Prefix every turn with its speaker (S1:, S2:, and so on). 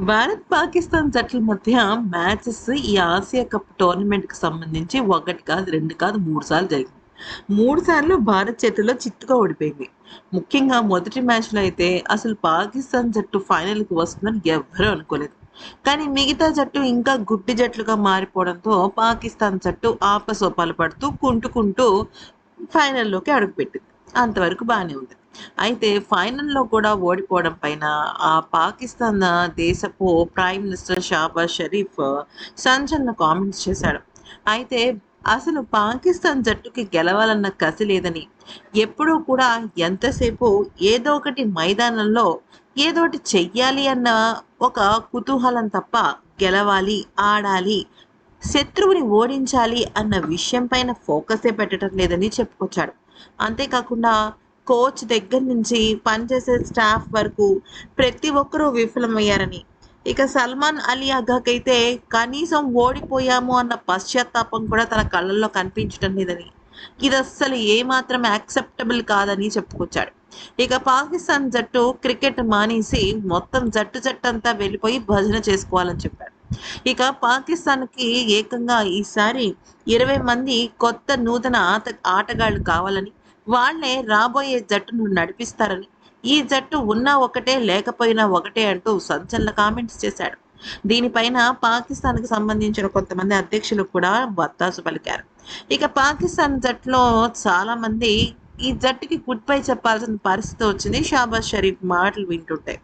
S1: భారత్ పాకిస్తాన్ జట్ల మధ్య మ్యాచెస్ ఈ ఆసియా కప్ టోర్నమెంట్కి సంబంధించి ఒకటి కాదు రెండు కాదు మూడు సార్లు జరిగింది. మూడు సార్లు భారత్ చేతిలో చిత్తుగా ఓడిపోయింది. ముఖ్యంగా మొదటి మ్యాచ్లో అయితే అసలు పాకిస్తాన్ జట్టు ఫైనల్కి వస్తుందని ఎవ్వరూ అనుకోలేదు. కానీ మిగతా జట్టు ఇంకా గుడ్డి జట్లుగా మారిపోవడంతో పాకిస్తాన్ జట్టు ఆపసోపాలు పడుతూ కుంటుకుంటూ ఫైనల్లోకి అడుగుపెట్టింది. అంతవరకు బాగానే ఉంది. అయితే ఫైనల్లో కూడా ఓడిపోవడం పైన ఆ పాకిస్తాన్ దేశపు ప్రైమ్ మినిస్టర్ షాబాజ్ షరీఫ్ సంచలన కామెంట్స్ చేశాడు. అయితే అసలు పాకిస్తాన్ జట్టుకి గెలవాలన్న కసి లేదని ఎప్పుడూ కూడా ఎంతసేపు ఏదో ఒకటి మైదానంలో ఏదో ఒకటి చెయ్యాలి అన్న ఒక కుతూహలం తప్ప గెలవాలి ఆడాలి శత్రువుని ఓడించాలి అన్న విషయం పైన ఫోకసే పెట్టడం లేదని చెప్పుకొచ్చాడు. అంతేకాకుండా కోచ్ దగ్గర నుంచి పనిచేసే స్టాఫ్ వరకు ప్రతి ఒక్కరూ విఫలమయ్యారని. ఇక సల్మాన్ అలీ అగాకైతే కనీసం ఓడిపోయాము అన్న పశ్చాత్తాపం కూడా తన కళ్ళల్లో కనిపించడం లేదని. ఇది అస్సలు ఏమాత్రం యాక్సెప్టబుల్ కాదని చెప్పుకొచ్చాడు. ఇక పాకిస్తాన్ జట్టు క్రికెట్ మానేసి మొత్తం జట్టు జట్టు అంతా వెళ్ళిపోయి భజన చేసుకోవాలని చెప్పాడు. ఇక పాకిస్తాన్కి ఏకంగా ఈసారి ఇరవై మంది కొత్త నూతన ఆట ఆటగాళ్ళు కావాలని వాళ్ళే రాబోయే జట్టును నడిపిస్తారని. ఈ జట్టు ఉన్నా ఒకటే లేకపోయినా ఒకటే అంటూ సంచలన కామెంట్స్ చేశాడు. దీనిపైన పాకిస్తాన్కి సంబంధించిన కొంతమంది అధ్యక్షులు కూడా వత్తాసు పలికారు. ఇక పాకిస్తాన్ జట్టులో చాలా మంది ఈ జట్టుకి గుడ్ బై చెప్పాల్సిన పరిస్థితి వచ్చింది. షాబాజ్ షరీఫ్ మాటలు వింటుంటే.